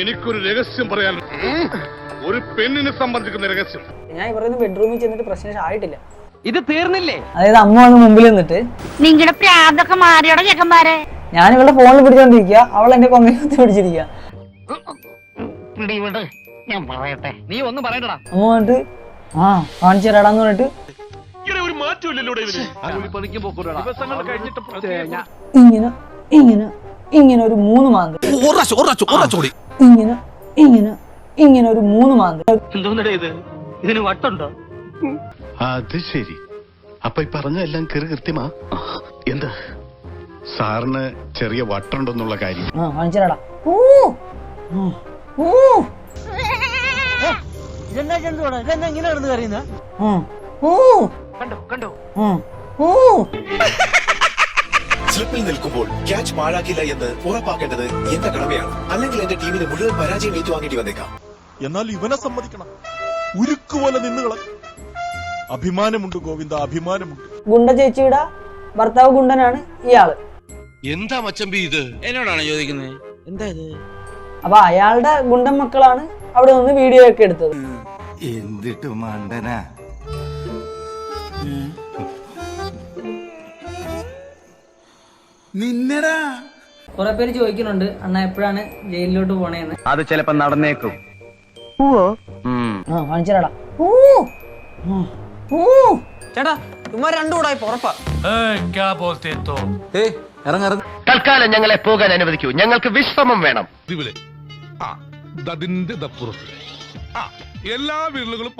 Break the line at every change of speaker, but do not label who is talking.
എനിക്കൊരു രഹസ്യം പറയാൻ ഒരു പെണ്ണിനെ സംബന്ധിക്കുന്ന രഹസ്യം.
ഞാൻ ഇവരുടെ ബെഡ്റൂമിൽ ചെന്നിട്ട് പ്രശ്നം ആയിട്ടില്ല.
ഇത് തീർന്നില്ലേ?
അതായത് അമ്മ വന്ന് മുമ്പിൽ നിന്നിട്ട്
നിങ്ങളുടെ പ്രാന്തൊക്കെ മാറിയോടെ ചെക്കന്മാരെ
ഞാൻ ഇവളുടെ ഫോണിൽ പിടിച്ചോണ്ടിരിക്കുക അവൾ എന്റെ കൊങ്ങയത്ത് പിടിച്ചിരിക്കുക
ഞാൻ പറയട്ടെ.
നീ ഒന്നും പറയണ്ടടാ.
അമ്മ വന്നിട്ട് ആ കാണിച്ചു തരാടാന്ന് പറഞ്ഞിട്ട്. ഇങ്ങനെ ഇങ്ങനെ ഇങ്ങനെ ഒരു മൂന്ന് മാന്ത് ഇങ്ങനെ ഇങ്ങനെ ഇങ്ങനെ ഒരു മൂന്ന്
മാന്ത്രിക ഇതിന് വട്ടുണ്ടോ?
അത് ശരി. അപ്പൊ ഈ പറഞ്ഞ എല്ലാം കയറി കൃത്യമാ? എന്താ? സാറിന് ചെറിയ വട്ടുണ്ടെന്നുള്ള കാര്യം.
ആ കാണിച്ചു ഓ ഓ
ഇതെന്താ ചെന്തോടാ ഇതെന്താ ഇങ്ങനെ കിടന്ന് കറിയുന്ന കണ്ടോ കണ്ടോ?
ഓ ഊ!
സ്ലിപ്പിൽ നിൽക്കുമ്പോൾ ക്യാച്ച് പാഴാക്കില്ല എന്ന് ഉറപ്പാക്കേണ്ടത് എന്റെ കടമയാണ്. അല്ലെങ്കിൽ എന്റെ ടീമിന് മുഴുവൻ പരാജയം ഏറ്റുവാങ്ങേണ്ടി വന്നേക്കാം.
എന്നാൽ ഇവനെ സമ്മതിക്കണം. ഉരുക്കുപോലെ നിന്നുകള അഭിമാനമുണ്ട് ഗോവിന്ദ അഭിമാനമുണ്ട്.
ഗുണ്ട ചേച്ചിയുടെ ഭർത്താവ് ഗുണ്ടനാണ് ഇയാൾ.
എന്താ മച്ചമ്പി ഇത്? എന്നോടാണ് ചോദിക്കുന്നത് എന്താ ഇത്?
അപ്പൊ അയാളുടെ ഗുണ്ടൻ മക്കളാണ് അവിടെ നിന്ന് വീഡിയോ ഒക്കെ എടുത്തത്.
എന്തിട്ട് മണ്ടനാ? നിന്നടാ.
കുറെ പേര് ചോദിക്കുന്നുണ്ട്. അണ്ണ എപ്പോഴാണ് ജയിലിലോട്ട് പോണേന്ന്?
അത് ചിലപ്പോ നടന്നേക്കും.
ആ കാണിച്ചു തരാടാ ഊ ആ, ഊ
ചേട്ടാ ഇമാർ രണ്ടു കൂടായി ഉറപ്പാ.
തൽക്കാലം ഞങ്ങളെ പോകാൻ അനുവദിക്കൂ. ഞങ്ങൾക്ക് വിശ്രമം വേണം.
ഇതിവിടെ ആ അതിന്റെ ദപ്പുറത്ത് ആ എല്ലാ വിരലുകളും